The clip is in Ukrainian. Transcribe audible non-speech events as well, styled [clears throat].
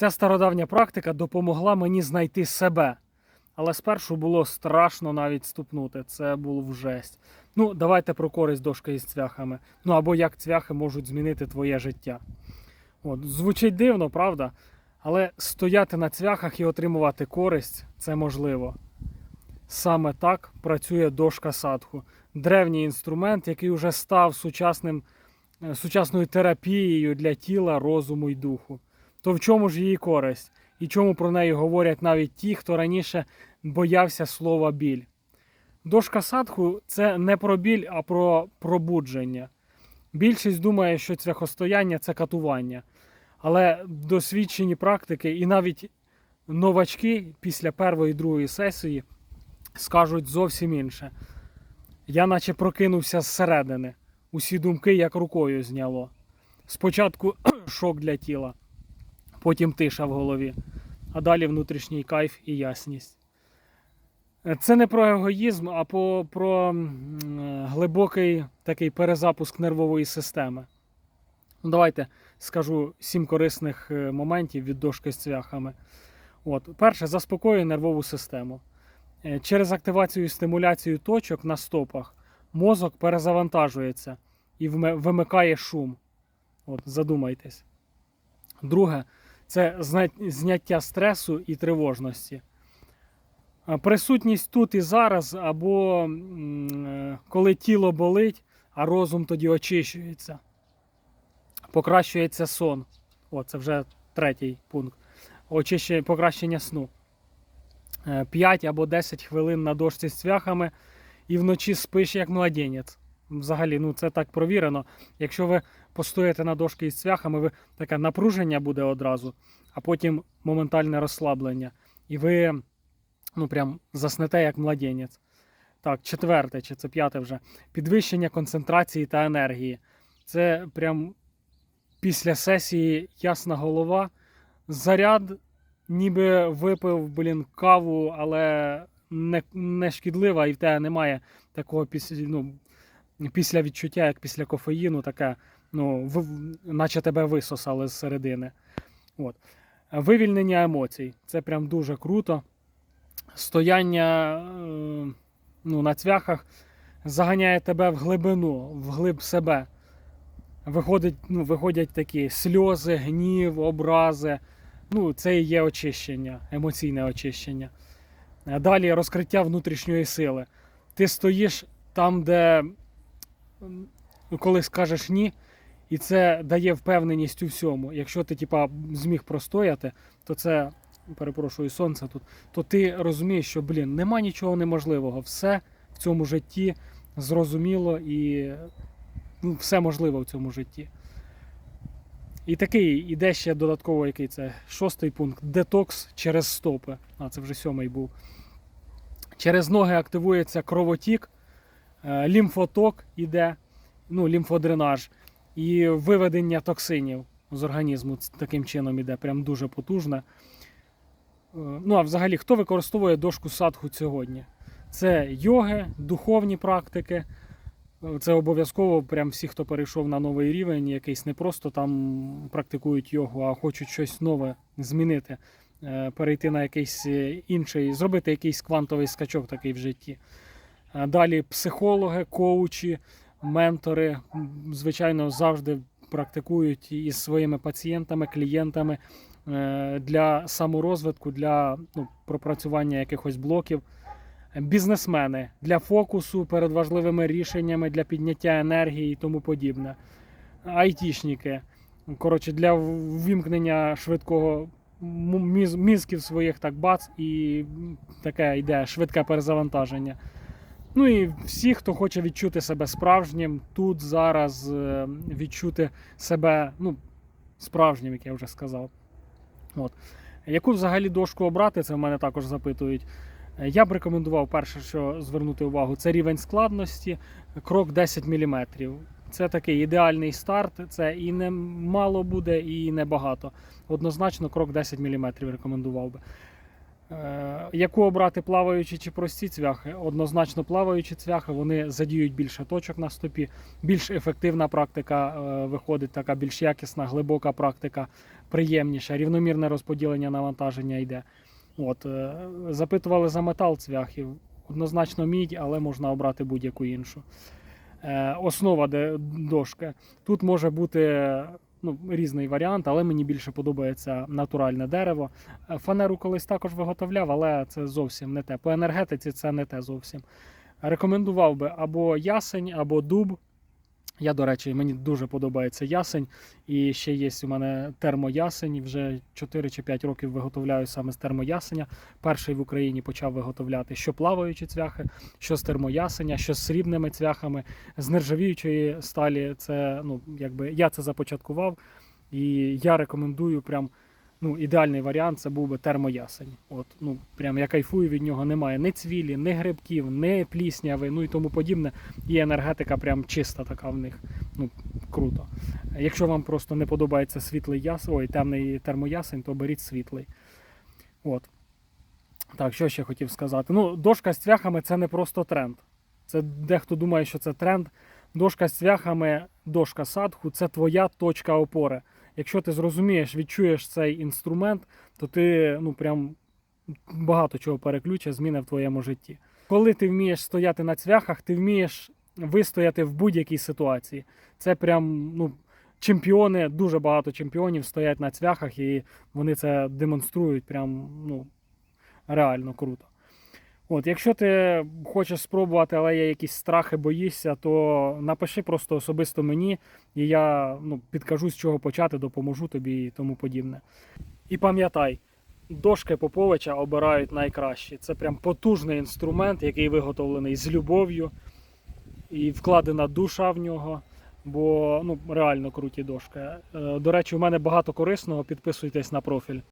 Ця стародавня практика допомогла мені знайти себе. Але спершу було страшно навіть ступнути. Це був жесть. Ну, давайте про користь дошки із цвяхами. Ну або як цвяхи можуть змінити твоє життя. От, звучить дивно, правда? Але стояти на цвяхах і отримувати користь це можливо. Саме так працює дошка садху. Древній інструмент, який вже став сучасним, е, сучасною терапією для тіла, розуму і духу. То в чому ж її користь? І чому про неї говорять навіть ті, хто раніше боявся слова біль? Дошка садху це не про біль, а про пробудження. Більшість думає, що цвяхостояння це катування. Але досвідчені практики і навіть новачки після першої і другої сесії скажуть зовсім інше. Я наче прокинувся зсередини. Усі думки як рукою зняло. Спочатку [clears throat] шок для тіла, потім тиша в голові, а далі внутрішній кайф і ясність. Е, Це не про егоїзм, а по, про е, глибокий такий перезапуск нервової системи. Ну, давайте скажу сім корисних е, моментів від дошки з цвяхами. От, перше, заспокоює нервову систему. Через активацію і стимуляцію точок на стопах мозок перезавантажується і вимикає шум. От, задумайтесь. Друге, це зняття стресу і тривожності. Присутність тут і зараз, або е, коли тіло болить, а розум тоді очищується. Покращується сон. О, це вже третій пункт. Очищення, покращення сну. 5 або 10 хвилин на дошці з цвяхами і вночі спиш як младенець. Взагалі, ну це так провірено. Якщо ви постоїте на дошці із цвяхами, ви таке напруження буде одразу, а потім моментальне розслаблення. І ви ну прям заснете як младенець. Так, четверте, чи це п'яте вже. Підвищення концентрації та енергії. Це прям після сесії ясна голова. Заряд, ніби випив, блін, каву, але не, не шкідлива, і в тебе немає такого після, ну, після відчуття, як після кофеїну, таке, ну, в, наче тебе висосали з середини. От. Вивільнення емоцій. Це прям дуже круто. Стояння е, ну, на цвяхах заганяє тебе в глибину, в глиб себе. Виходить, ну, виходять такі сльози, гнів, образи. Ну, це і є очищення, емоційне очищення. Далі розкриття внутрішньої сили. Ти стоїш там, де коли скажеш ні, і це дає впевненість у всьому. Якщо ти типа, зміг простояти, то це, перепрошую, сонце тут, то ти розумієш, що блін, нема нічого неможливого. Все в цьому житті зрозуміло і ну, все можливо в цьому житті. І такий іде ще додатково, який це шостий пункт детокс через стопи. А, це вже сьомий був. Через ноги активується кровотік, лімфоток іде, ну, лімфодренаж і виведення токсинів з організму таким чином іде, прям дуже потужне. Е, Ну, а взагалі, хто використовує дошку садху сьогодні? Це йоги, духовні практики. Е, Це обов'язково прям всі, хто перейшов на новий рівень, якийсь не просто там практикують йогу, а хочуть щось нове змінити, е, перейти на якийсь е, інший, зробити якийсь квантовий скачок такий в житті. Е, Далі психологи, коучі, ментори, звичайно, завжди практикують із своїми пацієнтами, клієнтами е, для саморозвитку, для ну, пропрацювання якихось блоків бізнесмени для фокусу перед важливими рішеннями, для підняття енергії і тому подібне. Айтішники. Коротше, для ввімкнення швидкого мізків своїх так бац, і таке йде швидке перезавантаження. Ну і всі, хто хоче відчути себе справжнім, тут зараз е, відчути себе ну, справжнім, як я вже сказав. От. Яку взагалі дошку обрати, це в мене також запитують. Е, Я б рекомендував перше, що звернути увагу, це рівень складності, крок 10 мм. Це такий ідеальний старт. Це і не мало буде, і не багато. Однозначно, крок 10 мм рекомендував би. Е, Яку обрати плаваючі чи прості цвяхи? Однозначно плаваючі цвяхи, вони задіють більше точок на стопі, більш ефективна практика е, виходить, така більш якісна, глибока практика, приємніша, рівномірне розподілення навантаження йде. От, е, запитували за метал цвяхів. Однозначно мідь, але можна обрати будь-яку іншу. Основа дошки. Тут може бути ну, різний варіант, але мені більше подобається натуральне дерево. Е, Фанеру колись також виготовляв, але це зовсім не те. По енергетиці це не те зовсім. Рекомендував би або ясень, або дуб. Я, до речі, мені дуже подобається ясень. І ще є у мене термоясень. Вже 4 чи 5 років виготовляю саме з термоясеня. Перший в Україні почав виготовляти що плаваючі цвяхи, що з термоясеня, що з срібними цвяхами, з нержавіючої сталі. Це ну, якби я це започаткував. І я рекомендую прям ну, ідеальний варіант це був би термоясень. От, ну, прям я кайфую від нього. Немає ні цвілі, ні грибків, ні плісняви, ну і тому подібне. І енергетика прям чиста така в них. Ну, круто. Якщо вам просто не подобається світлий яс, ой, темний термоясень, то беріть світлий. От. Так, що ще хотів сказати? Ну, дошка з цвяхами це не просто тренд. Це дехто думає, що це тренд. Дошка з цвяхами, дошка садху це твоя точка опори. Якщо ти зрозумієш, відчуєш цей інструмент, то ти ну прям багато чого переключить, зміни в твоєму житті. Коли ти вмієш стояти на цвяхах, ти вмієш вистояти в будь-якій ситуації. Це прям ну, чемпіони, дуже багато чемпіонів стоять на цвяхах і вони це демонструють прям ну, реально круто. От, якщо ти хочеш спробувати, але є якісь страхи, боїшся, то напиши просто особисто мені, і я ну, підкажу, з чого почати, допоможу тобі і тому подібне. І пам'ятай, дошки Поповича обирають найкращі. Це прям потужний інструмент, який виготовлений з любов'ю, і вкладена душа в нього. Бо ну, реально круті дошки. Е, До речі, у мене багато корисного. Підписуйтесь на профіль.